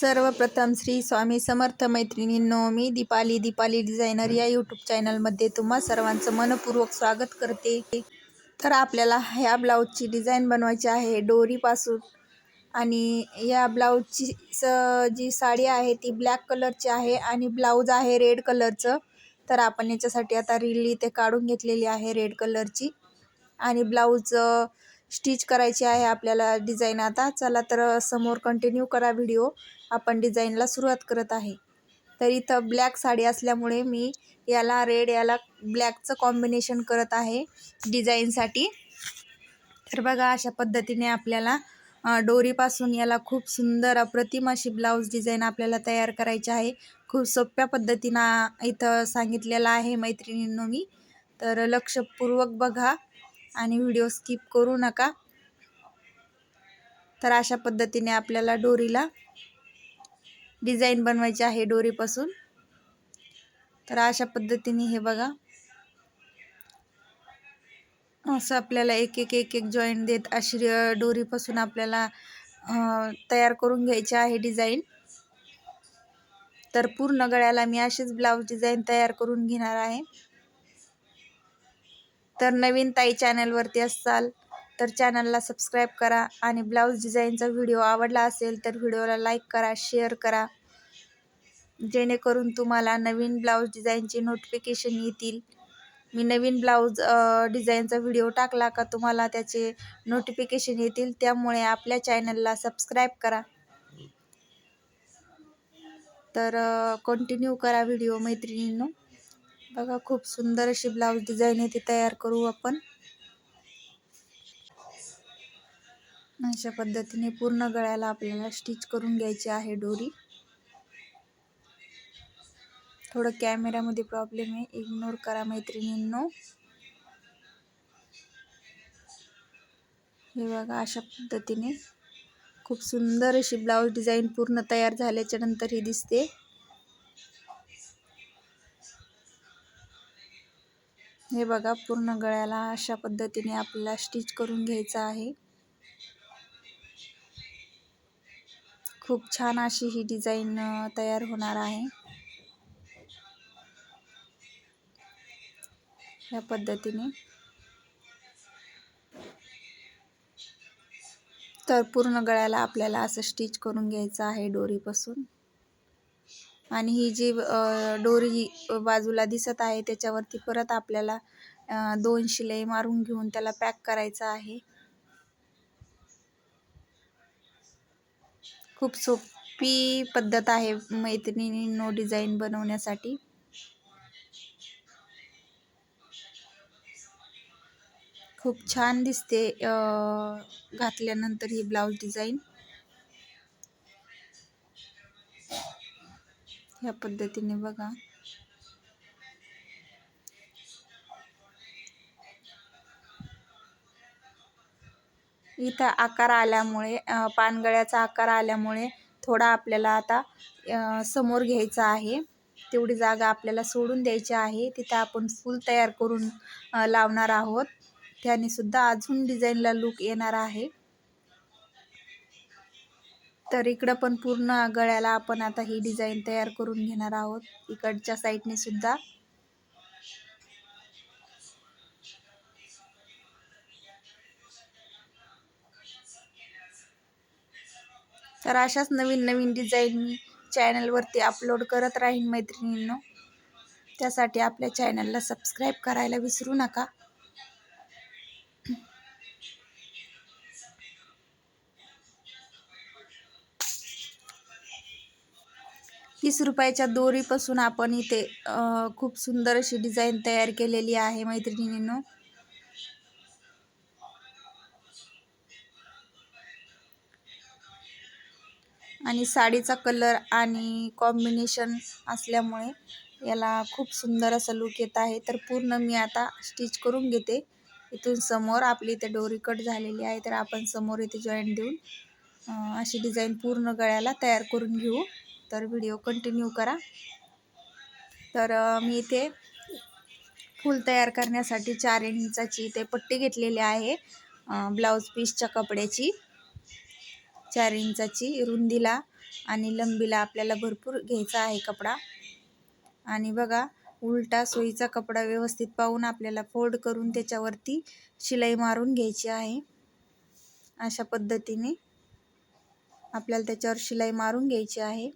सर्वप्रथम श्री स्वामी समर्थ मैत्रिणींनो मी दीपाली दीपाली डिझायनर या यूट्यूब चॅनलमध्ये तुम्हा सर्वांचं मनपूर्वक स्वागत करते. तर आपल्याला ह्या ब्लाऊजची डिझाईन बनवायची आहे डोरीपासून. आणि या ब्लाऊजची स जी साडी आहे ती ब्लॅक कलरची आहे आणि ब्लाऊज आहे रेड कलरचं. तर आपण याच्यासाठी आता रील इथे काढून घेतलेली आहे रेड कलरची. आणि ब्लाऊज स्टिच करायची आहे आपल्याला डिझाईन आता. चला तर समोर कंटिन्यू करा व्हिडिओ आपण डिझाईनला सुरुवात करत आहे. तर इथं ब्लॅक साडी असल्यामुळे मी याला रेड याला ब्लॅकचं कॉम्बिनेशन करत आहे डिझाईनसाठी तर बघा अशा पद्धतीने आपल्याला डोरीपासून याला खूप सुंदर अप्रतिम अशी ब्लाऊज डिझाईन आपल्याला तयार करायची आहे. खूप सोप्या पद्धतीनं इथं सांगितलेलं आहे मैत्रिणींनो मी. तर लक्षपूर्वक बघा. आणि व्हिडिओ स्किप करू नका. तर अशा पद्धतीने आपल्याला डोरीला डिझाईन बनवायची आहे डोरीपासून. तर अशा पद्धतीने हे बघा. असं आपल्याला एक एक एक एक जॉईंट देत अशी डोरीपासून आपल्याला तयार करून घ्यायचे आहे डिझाईन. तर पूर्ण गळ्याला मी अशीच ब्लाऊज डिझाईन तयार करून घेणार आहे. तर नवीन ताई चॅनलवरती असाल तर चॅनलला सबस्क्राईब करा आणि ब्लाऊज डिझाईनचा व्हिडिओ आवडला असेल तर व्हिडिओला लाईक करा शेअर करा. जेणेकरून तुम्हाला नवीन ब्लाऊज डिझाईनची नोटिफिकेशन येतील. मी नवीन ब्लाऊज डिझाईनचा व्हिडिओ टाकला का तुम्हाला त्याचे नोटिफिकेशन येतील त्यामुळे आपल्या चॅनलला सबस्क्राईब करा. तर कंटिन्यू करा व्हिडिओ मैत्रिणींनो. बघा खूप सुंदर अशी ब्लाऊज डिझाईन आहे ती तयार करू आपण. अशा पद्धतीने पूर्ण गळ्याला आपल्याला स्टिच करून घ्यायची आहे डोरी थोडं कॅमेऱ्यामध्ये प्रॉब्लेम आहे. इग्नोर करा मैत्रिणींनो. हे बघा अशा पद्धतीने खूप सुंदर अशी ब्लाऊज डिझाईन पूर्ण तयार झाल्याच्यानंतर ही दिसते. हे बघा पूर्ण गळ्याला अशा पद्धतीने आपल्याला स्टिच करून घ्यायचं आहे. खूप छान अशी ही डिझाईन तयार होणार आहे. या पद्धतीने. तर पूर्ण गळ्याला आपल्याला असं स्टिच करून घ्यायचं आहे डोरीपासून. आणि ही जी डोरी बाजूला दिसत आहे त्याच्यावरती परत आपल्याला दोन शिलाई मारून घेऊन त्याला पॅक करायचं आहे. खूप सोपी पद्धत आहे मैत्रिणींनो डिझाईन बनवण्यासाठी. खूप छान दिसते घातल्यानंतर ही ब्लाऊज डिझाईन. ह्या पद्धतीने बघा. इथं आकार आल्यामुळे पानगळ्याचा आकार आल्यामुळे थोडा आपल्याला आता समोर घ्यायचा आहे. तेवढी जागा आपल्याला सोडून द्यायची आहे. तिथं आपण फूल तयार करून लावणार आहोत. त्याने सुद्धा अजून डिझाईनला लुक येणार आहे. तर इकडं पण पूर्ण गळ्याला आपण आता ही डिझाईन तयार करून घेणार आहोत. इकडच्या साईडने सुद्धा. तर अशाच नवीन नवीन डिझाईन मी चॅनलवरती अपलोड करत राहीन मैत्रिणींनो. त्यासाठी आपल्या चॅनलला सबस्क्राईब करायला विसरू नका. तीस रुपयाच्या दोरीपासून आपण इथे खूप सुंदर अशी डिझाईन तयार केलेली आहे मैत्रिणींनो. आणि साडीचा कलर आणि कॉम्बिनेशन असल्यामुळे याला खूप सुंदर असा लुक येत आहे. तर पूर्ण मी आता स्टिच करून घेते. इथून समोर आपली इथे डोरी कट झालेली आहे. तर आपण समोर इथे जॉईंट देऊन अशी डिझाईन पूर्ण गळ्याला तयार करून घेऊ. तर व्हिडिओ कंटिन्यू करा. तर मी इथे फूल तयार करण्यासाठी चार इंचाची इथे पट्टी घेतलेली आहे ब्लाऊज पीसच्या कपड्याची. चार इंचाची रुंदीला आणि लंबीला आपल्याला भरपूर घ्यायचा आहे कपडा. आणि बघा उलटा सोयीचा कपडा व्यवस्थित पाहून आपल्याला फोल्ड करून त्याच्यावरती शिलाई मारून घ्यायची आहे. अशा पद्धतीने आपल्याला त्याच्यावर शिलाई मारून घ्यायची आहे.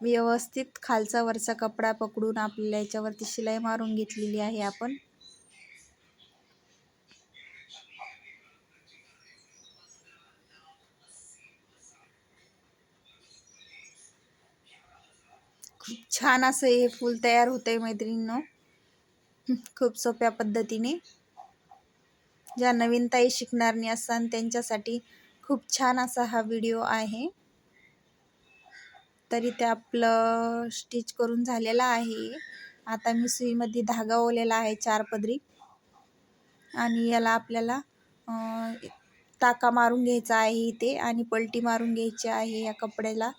व्यवस्थित खालचा वरचा कपडा पकडून आपल्याला याच्यावरती शिलाई मारून घेतलेली आहे आपण. खूप छान असं हे फूल तयार होतं आहे मैत्रिणींनो. खूप सोप्या पद्धतीने. ज्या नवीन ताई नाही असाल त्यांच्यासाठी खूप छान असा हा व्हिडिओ आहे. तरी ते आपलं स्टिच करून झालेलं आहे. आता मी सुईमध्ये धागा ओलेला आहे चार पदरी. आणि याला आपल्याला टाका मारून घ्यायचा आहे इथे आणि पलटी मारून घ्यायची आहे या कपड्याला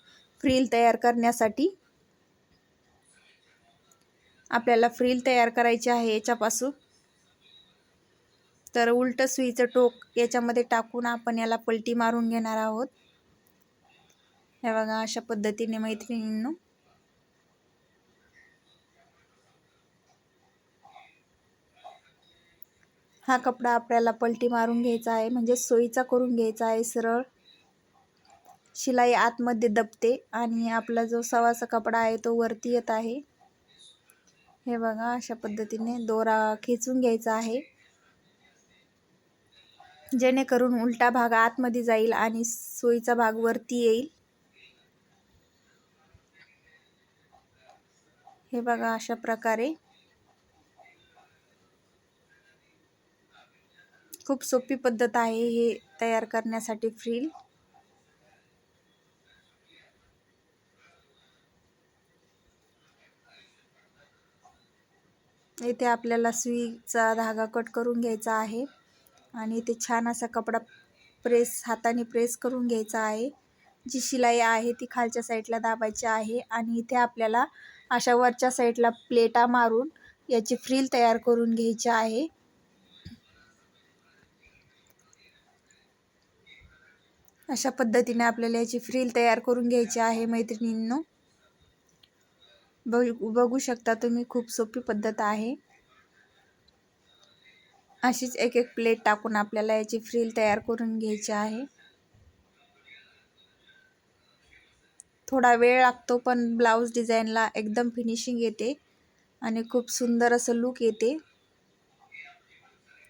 फ्रील तयार करण्यासाठी. आपल्याला फ्रील तयार करायची आहे याच्यापासून. तर उलट सुईचं टोक याच्यामध्ये टाकून आपण याला पलटी मारून घेणार आहोत. हे बघा अशा पद्धतीने मैत्रिणींनो. हा कपडा आपल्याला पलटी मारून घ्यायचा आहे म्हणजे सोयीचा करून घ्यायचा आहे सरळ. शिलाई आतमध्ये दबते आणि आपला जो सवाचा कपडा आहे तो वरती येत आहे. हे बघा अशा पद्धतीने दोरा खेचून घ्यायचा आहे. जेणेकरून उलटा भाग आतमध्ये जाईल आणि सोयीचा भाग वरती येईल. हे बघा अशा प्रकारे. खूप सोपी पद्धत आहे हे तयार करण्यासाठी फ्रील. इथे आपल्याला सुईचा धागा कट करून घ्यायचा आहे आणि इथे छान असा कपडा प्रेस हाताने प्रेस करून घ्यायचा आहे. जी शिलाई आहे ती खालच्या साईडला दाबायची आहे आणि इथे आपल्याला अशा वरच्या साईडला प्लेटा मारून याची फ्रील तयार करून घ्यायची आहे. अशा पद्धतीने आपल्याला याची फ्रील तयार करून घ्यायची आहे मैत्रिणींनो. बघू बघू शकता तुम्ही खूप सोपी पद्धत आहे. अशीच एक एक प्लेट टाकून आपल्याला याची फ्रील तयार करून घ्यायची आहे. थोडा वेळ लागतो पण ब्लाऊज डिझाईनला एकदम फिनिशिंग येते आणि खूप सुंदर असं लूक येते.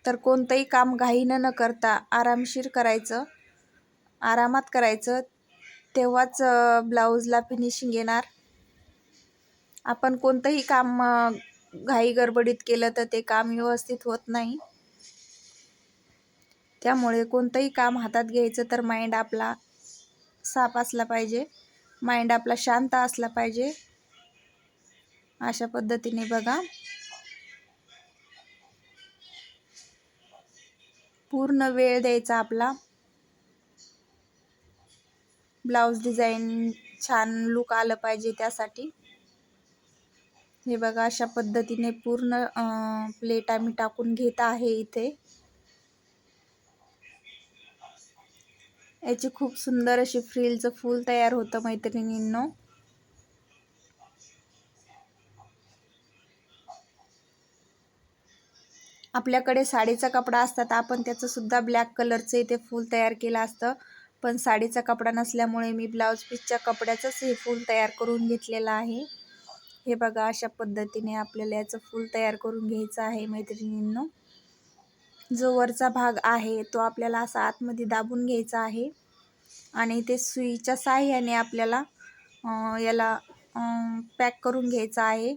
तर कोणतंही काम घाईनं न करता आरामशीर करायचं आरामात करायचं तेव्हाच ब्लाऊजला फिनिशिंग येणार. आपण कोणतंही काम घाई गडबडीत केलं तर ते काम व्यवस्थित होत नाही. त्यामुळे कोणतंही काम हातात घ्यायचं तर माइंड आपला साफ असला पाहिजे. माइंड आपला शांत असला पाहिजे. अशा पद्धतीने बघा. पूर्ण वेळ द्यायचा आपला. ब्लाऊज डिझाईन छान लुक आलं पाहिजे त्यासाठी. हे बघा अशा पद्धतीने पूर्ण प्लेट आम्ही टाकून घेत आहे इथे. याची खूप सुंदर अशी फ्रिलचं फूल तयार होतं मैत्रिणींनो. आपल्याकडे साडीचा कपडा असतात आपण त्याचं सुद्धा ब्लॅक कलरचं इथे फूल तयार केलं असतं. पण साडीचा कपडा नसल्यामुळे मी ब्लाऊज पीसच्या कपड्याचंच हे फूल तयार करून घेतलेलं आहे. हे बघा अशा पद्धतीने आपल्याला याचं फूल तयार करून घ्यायचं आहे मैत्रिणींनो. जो वरचा भाग आहे तो आपल्याला असा आतमध्ये दाबून घ्यायचा आहे. आणि ते सुईच्या साह्याने आपल्याला याला पॅक करून घ्यायचा आहे.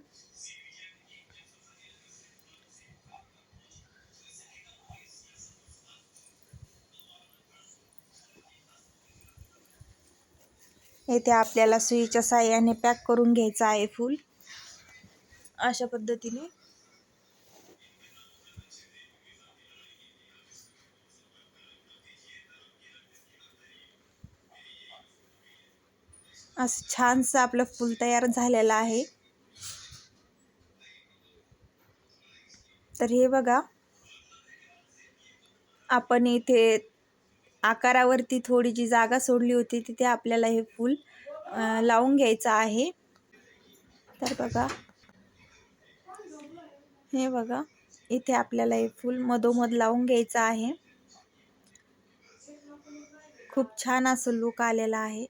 येथे आपल्याला सुईच्या साह्याने पॅक करून घ्यायचं आहे फूल. अशा पद्धतीने असं छानसं आपलं फूल तयार झालेलं आहे. तर हे बघा. आपण इथे आकारावरती थोडी जी जागा सोडली होती तिथे आपल्याला हे फूल लावून घ्यायचं आहे. तर बघा. हे बघा. इथे आपल्याला हे फूल मधोमध लावून घ्यायचं आहे. खूप छान असं लुक आलेला आहे.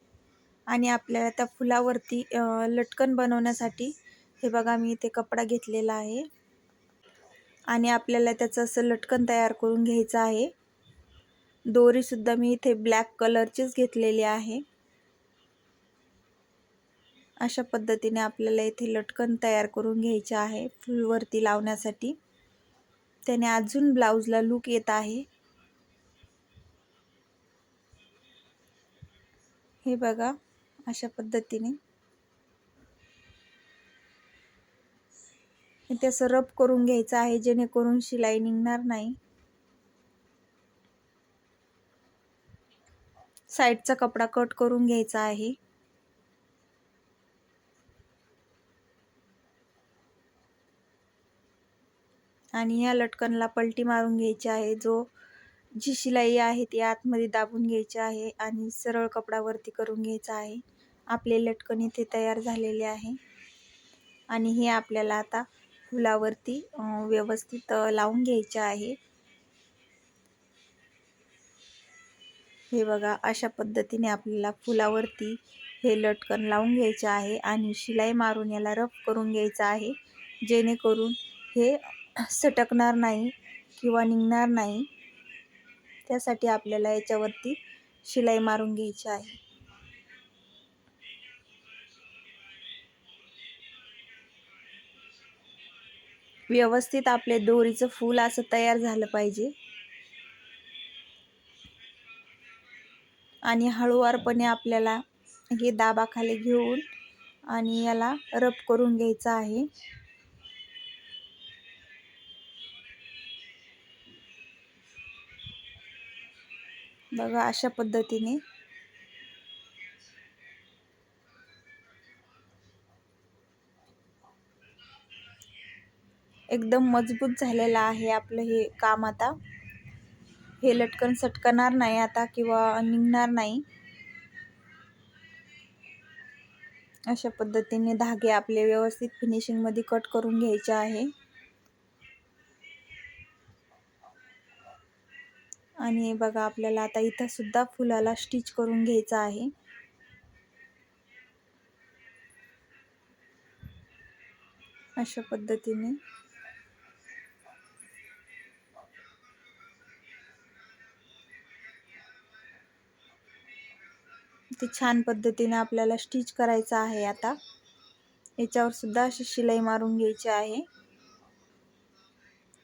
आणि आपल्याला त्या फुलावरती लटकन बनवण्यासाठी हे बघा मी इथे कपडा घेतलेला आहे. आणि आपल्याला त्याचं असं लटकन तयार करून घ्यायचं आहे. दोरीसुद्धा मी इथे ब्लॅक कलरचीच घेतलेली आहे. अशा पद्धतीने आपल्याला इथे लटकन तयार करून घ्यायचे आहे फुलवरती लावण्यासाठी. त्याने अजून ब्लाऊजला लूक येत आहे. हे बघा. अशा पद्धतीने. इथे असं रब करून घ्यायचं आहे जेणेकरून शिलाई निघणार नाही. साईडचा कपडा कट करून घ्यायचा आहे. आणि या लटकनला पलटी मारून घ्यायची आहे जो जी शिलाई आहे ती आतमध्ये दाबून घ्यायची आहे आणि सरळ कपडावरती करून घ्यायचा आहे. आपले लटकन इथे तयार झालेले आहे. आणि हे आपल्याला आता फुलावरती व्यवस्थित लावून घ्यायचे आहे. हे बघा अशा पद्धतीने आपल्याला फुलावरती हे लटकन लावून घ्यायचे आहे आणि शिलाई मारून याला रफ करून घ्यायचं आहे. जेणेकरून हे सटकणार नाही किंवा निघणार नाही. त्यासाठी आपल्याला याच्यावरती शिलाई मारून घ्यायची आहे. व्यवस्थित आपले दोरीचं फूल असं तयार झालं पाहिजे. आणि हळूवारपणे आपल्याला हे दाबाखाली घेऊन आणि याला रब करून घ्यायचं आहे. बघा अशा पद्धतीने एकदम मजबूत झालेलं आहे आपलं हे काम आता. हे लटकन सटकणार नाही आता किंवा निघणार नाही. अशा पद्धतीने धागे आपले व्यवस्थित फिनिशिंगमध्ये कट करून घ्यायचे आहे. आणि बघा आपल्याला आता इथं सुद्धा फुलाला स्टिच करून घ्यायचं आहे. अशा पद्धतीने. ते छान पद्धतीने आपल्याला स्टिच करायचं आहे आता. याच्यावर सुद्धा अशी शिलाई मारून घ्यायची आहे.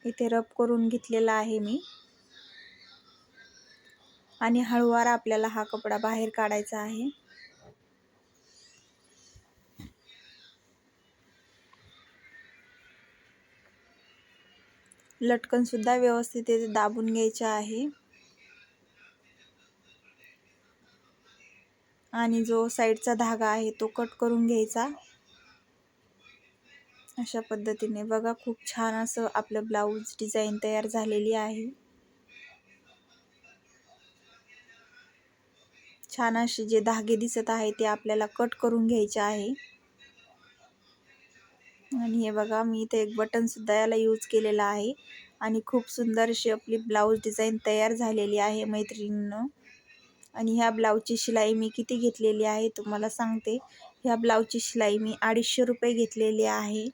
इथे रब करून घेतलेला आहे मी. आणि हळूवार आपल्याला हा कपडा बाहेर काढायचा आहे. लटकन सुद्धा व्यवस्थित दाबून घ्यायचे आहे. आणि जो साईडचा धागा आहे तो कट करून घ्यायचा. अशा पद्धतीने बघा खूप छान असं आपलं ब्लाऊज डिझाईन तयार झालेली आहे. छान असे जे धागे दिसत आहे ते आपल्याला कट करून घ्यायचे आहे. आणि हे बघा मी इथे एक बटन सुद्धा याला यूज केलेला आहे. आणि खूप सुंदर अशी आपली ब्लाऊज डिझाईन तयार झालेली आहे मैत्रिणीनं. आणि ह्या ब्लाऊजची शिलाई मी किती घेतलेली आहे तुम्हाला सांगते. ह्या ब्लाऊजची शिलाई मी अडीचशे रुपये घेतलेली आहे.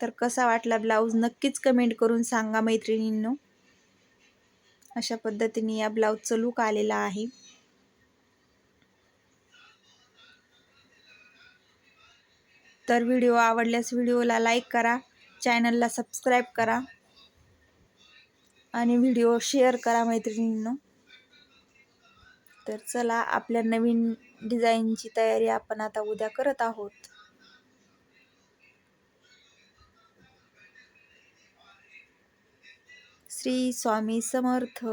तर कसा वाटला ब्लाऊज नक्कीच कमेंट करून सांगा मैत्रिणींनो. अशा पद्धतीने या ब्लाऊजचं लुक आलेला आहे. तर व्हिडिओ आवडल्यास व्हिडिओला लाईक करा चॅनलला सबस्क्राईब करा आणि व्हिडिओ शेअर करा मैत्रिणींनो. तर चला आपल्या नवीन डिझाईनची तयारी आपण आता उद्या करत आहोत. श्री स्वामी समर्थ.